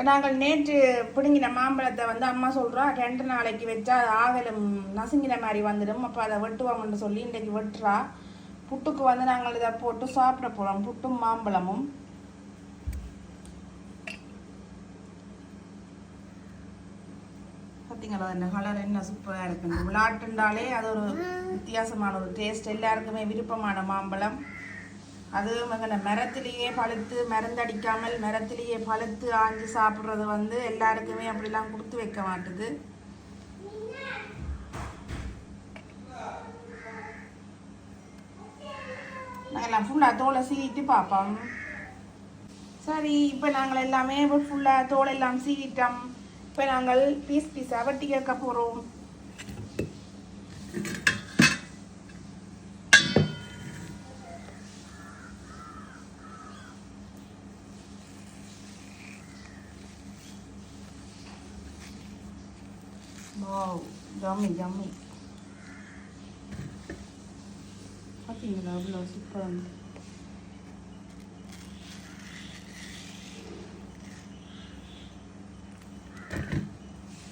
இப்போ நாங்கள் நேற்று பிடுங்கின மாம்பழத்தை வந்து அம்மா சொல்கிறோம் ரெண்டு நாளைக்கு வச்சா அது ஆகலும் நசுங்கின மாதிரி வந்துடும் அப்போ அதை வெட்டுவாங்கன்னு சொல்லி இன்றைக்கு வெட்டுறா. புட்டுக்கு வந்து நாங்கள் இதை போட்டு சாப்பிட போகிறோம் புட்டும் மாம்பழமும். பார்த்தீங்களா அந்த கலர் என்ன சூப்பராக இருக்குது விளாட்டுண்டாலே அது ஒரு வித்தியாசமான ஒரு டேஸ்ட் எல்லாருக்குமே விருப்பமான மாம்பழம். அது மகன மரத்திலேயே பழுத்து மருந்தடிக்காமல் மரத்திலேயே பழுத்து ஆஞ்சு சாப்பிட்றது வந்து எல்லாருக்குமே அப்படிலாம் கொடுத்து வைக்க மாட்டுது. நாங்கள்லாம் ஃபுல்லாக தோலை சீவிட்டு பார்ப்போம். சரி இப்போ நாங்கள் எல்லாமே ஃபுல்லாக தோல் எல்லாம் சீவிட்டோம். இப்போ நாங்கள் பீஸ் பீஸாக வெட்டி கேட்க போகிறோம் வாவ் ஜம்மி ஜம்மி பார்த்தீங்களா அவ்வளோ சூப்பராக இருக்கு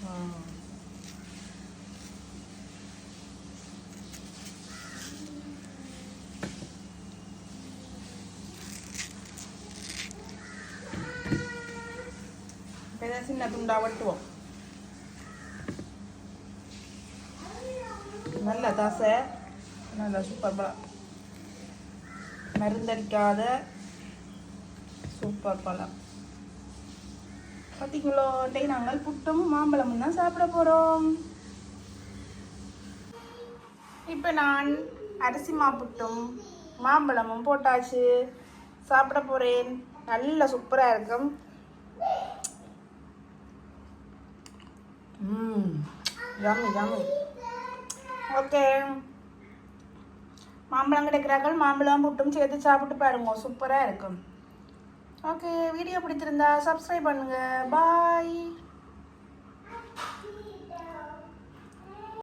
Wow. இப்போ இதை நல்ல தசை நல்ல சூப்பர் பழம் மருந்தடிக்காத சூப்பர் பழம். பார்த்தீங்களோ இன்றைக்கு நாங்கள் புட்டும் மாம்பழமும் தான் சாப்பிட போகிறோம் இப்போ நான் அரிசி மாப்புட்டும் மாம்பழமும் போட்டாச்சு. சாப்பிட போகிறேன் நல்ல சூப்பராக இருக்கும். ம் ஜாமி ஜாமி ஓகே. மாம்பழம் கிடைக்கிறார்கள். மாம்பழம் புட்டும் சேர்த்து சாப்பிட்டு பாருங்க. சூப்பராக இருக்கும். ஓகே வீடியோ பிடிச்சிருந்தா சப்ஸ்கிரைப் பண்ணுங்கள் பாய்